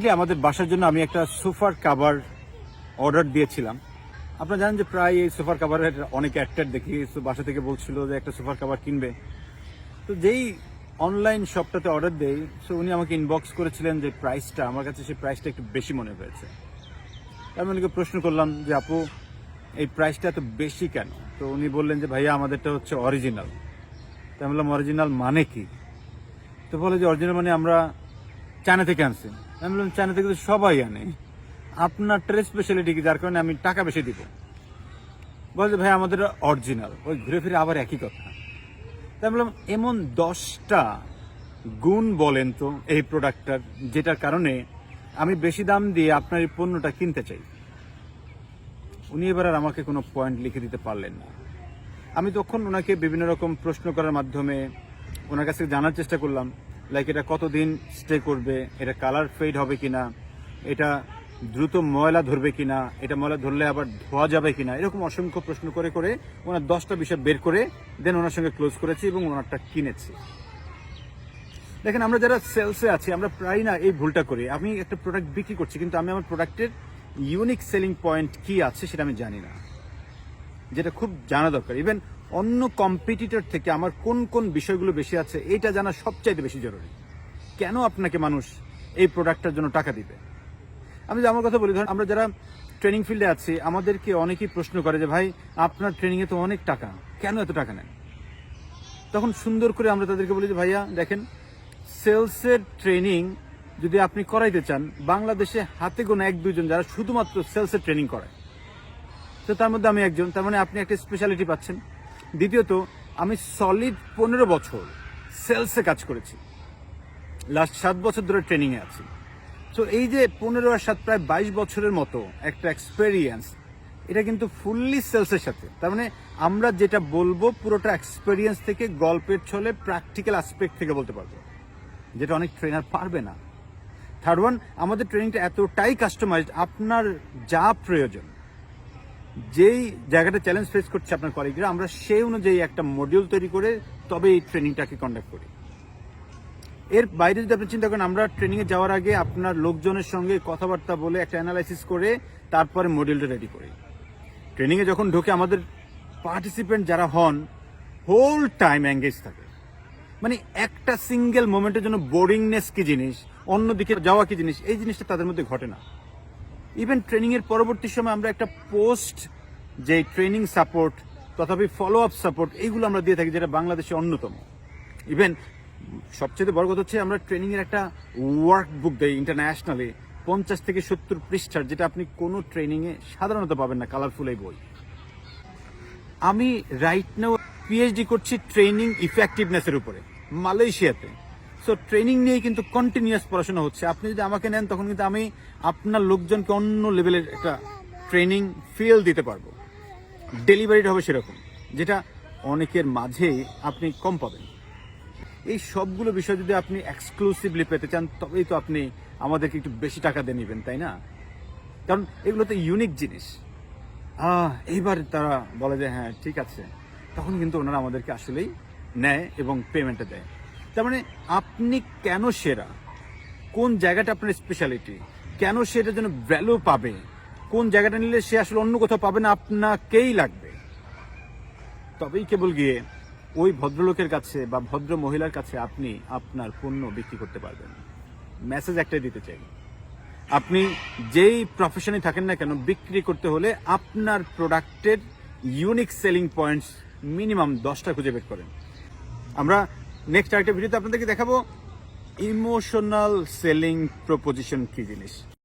Recently আমাদের বাসার জন্য আমি একটা সোফার কাভার অর্ডার দিয়েছিলাম। আপনারা জানেন যে প্রায় এই সোফার কাভারের অনেক অ্যাক্টার দেখি বাসা থেকে বলছিল যে একটা সোফার কাভার কিনবে। তো যেই অনলাইন শপটাতে অর্ডার দেই, সো উনি আমাকে ইনবক্স করেছিলেন যে প্রাইসটা আমার কাছে সেই প্রাইসটা একটু বেশি মনে হয়েছে। আমি ওনাকে প্রশ্ন করলাম যে, আপু, এই প্রাইসটা এত বেশি কেন? তো উনি বললেন যে, ভাইয়া, আমাদেরটা হচ্ছে অরিজিনাল তো আমি বললাম অরিজিনাল মানে কি? তো বলে যে অরিজিনাল মানে আমরা চায়না থেকে আনছি। আমি বললাম, চায়না থেকে তো সবাই আনে। আপনার ট্রেড স্পেশালিটি কি? যার কারণে আমি টাকা বেশি দিব। বলে যে ভাই, আমাদের অরিজিনাল ওই ঘুরে ফিরে আবার একই কথা। তাই বললাম, এমন দশটা গুণ বলেন তো এই প্রোডাক্টটার যেটার কারণে আমি বেশি দাম দিয়ে আপনার এই পণ্যটা কিনতে চাই। উনি এবার আর আমাকে কোনো পয়েন্ট লিখে দিতে পারলেন না। আমি তখন ওনাকে বিভিন্ন রকম প্রশ্ন করার মাধ্যমে ওনার কাছে জানার চেষ্টা করলাম। লাইক এটা কতদিন স্টে করবে? এটা কালার ফেড হবে কিনা? এটা দ্রুত ময়লা ধরবে কিনা? এটা ময়লা ধরলে আবার ধোয়া যাবে কিনা? এরকম অসংখ্য প্রশ্ন করে করে ওনার দশটা বিষয় বের করে দেন ওনার সঙ্গে ক্লোজ করেছি এবং ওনারটা কিনেছি। দেখেন, আমরা যারা সেলসে আছি, আমরা প্রায় না এই ভুলটা করি। আমি একটা প্রোডাক্ট বিক্রি করছি, কিন্তু আমি আমার প্রোডাক্টের ইউনিক সেলিং পয়েন্ট কি আছে সেটা আমি জানি না। যেটা খুব জানা দরকার। ইভেন অন্য কম্পিটিটর থেকে আমার কোন কোন বিষয়গুলো বেশি আছে এটা জানা সবচাইতে বেশি জরুরি। কেন আপনাকে মানুষ এই প্রোডাক্টটার জন্য টাকা দিবে? আমি যে আমার কথা বলি, ধরুন আমরা যারা ট্রেনিং ফিল্ডে আছি, আমাদেরকে অনেকেই প্রশ্ন করে যে, ভাই, আপনার ট্রেনিংয়ে তো অনেক টাকা, কেন এত টাকা নেন? তখন সুন্দর করে আমরা তাদেরকে বলি যে, ভাইয়া, দেখেন সেলসের ট্রেনিং যদি আপনি করাইতে চান, বাংলাদেশে হাতে গোনা এক দুজন যারা শুধুমাত্র সেলসের ট্রেনিং করায়। তো তার মধ্যে আমি একজন, তার মানে আপনি একটা স্পেশালিটি পাচ্ছেন। দ্বিতীয়ত, আমি সলিড পনেরো বছর সেলসে কাজ করেছি। লাস্ট সাত বছর ধরে ট্রেনিংয়ে আছি। তো এই যে পনেরো আর সাত প্রায় বাইশ বছরের মতো একটা এক্সপেরিয়েন্স এটা কিন্তু ফুললি সেলসের সাথে। তার মানে আমরা যেটা বলব, পুরোটা এক্সপেরিয়েন্স থেকে গল্পের ছলে প্র্যাকটিক্যাল অ্যাসপেক্ট থেকে বলতে পারব। যেটা অনেক ট্রেনার পারবে না। থার্ড ওয়ান আমাদের ট্রেনিংটা এতটাই কাস্টমাইজড আপনার যা প্রয়োজন। যেই জায়গাটা চ্যালেঞ্জ ফেস করছে আপনার কলিগরা আমরা সেই অনুযায়ী একটা মডিউল তৈরি করে তবে এই ট্রেনিংটাকে কন্ডাক্ট করি। এর বাইরে যদি আপনি চিন্তা করেন, আমরা ট্রেনিংয়ে যাওয়ার আগে আপনার লোকজনের সঙ্গে কথাবার্তা বলে একটা অ্যানালাইসিস করে তারপরে মডিউলটা রেডি করি। ট্রেনিংয়ে যখন ঢোকে আমাদের পার্টিসিপেন্ট যারা হন হোল টাইম এঙ্গেজ থাকে। মানে একটা সিঙ্গেল মোমেন্টের জন্য বোরিংনেস কি জিনিস, অন্যদিকে যাওয়া কি জিনিস, এই জিনিসটা তাদের মধ্যে ঘটে না। ইভেন ট্রেনিং এর পরবর্তী সময় আমরা একটা পোস্ট যে ট্রেনিং সাপোর্ট তথাপি ফলো আপ সাপোর্ট এইগুলো আমরা দিয়ে থাকি যেটা বাংলাদেশে অন্যতম। ইভেন সবচেয়ে বড় কথা হচ্ছে আমরা ট্রেনিং এর একটা ওয়ার্ক বুক দেই ইন্টারন্যাশনালি পঞ্চাশ থেকে সত্তর পৃষ্ঠার, যেটা আপনি কোনো ট্রেনিং এ সাধারণত পাবেন না কালারফুল এই বই। আমি রাইট নাও পিএইচডি করছি ট্রেনিং ইফেক্টিভনেসের উপরে, মালয়েশিয়াতে। সো ট্রেনিং নিয়ে কিন্তু কন্টিনিউয়াস পড়াশোনা হচ্ছে। আপনি যদি আমাকে নেন, তখন কিন্তু আমি আপনার লোকজনকে অন্য লেভেলের একটা ট্রেনিং ফিল দিতে পারব। ডেলিভারিটা হবে সেরকম, যেটা অনেকের মাঝে আপনি কম পাবেন। এই সবগুলো বিষয় যদি আপনি এক্সক্লুসিভলি পেতে চান, তবেই তো আপনি আমাদেরকে একটু বেশি টাকা দিয়ে নেবেন, তাই না? কারণ এগুলো তো ইউনিক জিনিস। এইবার তারা বলে যে হ্যাঁ ঠিক আছে। তখন কিন্তু ওনারা আমাদেরকে আসলেই নেয় এবং পেমেন্টটা দেয়। তার মানে আপনি কেন সেরা? কোন জায়গাটা আপনার স্পেশালিটি কেন সেটার জন্য ভ্যালু পাবে? কোন জায়গাটা নিলে সে আসলে অন্য কোথাও পাবে না আপনাকেই লাগবে? তবেই কেবল গিয়ে ওই ভদ্রলোকের কাছে বা ভদ্র মহিলার কাছে আপনি আপনার পণ্য বিক্রি করতে পারবেন। মেসেজ একটাই দিতে চাই। আপনি যেই প্রফেশনে থাকেন না কেন, বিক্রি করতে হলে আপনার প্রোডাক্টের ইউনিক সেলিং পয়েন্টস মিনিমাম দশটা খুঁজে বের করেন। আমরা নেক্সট আরেকটা ভিডিওতে আপনাদেরকে দেখাবো ইমোশনাল সেলিং প্রপোজিশন কি জিনিস।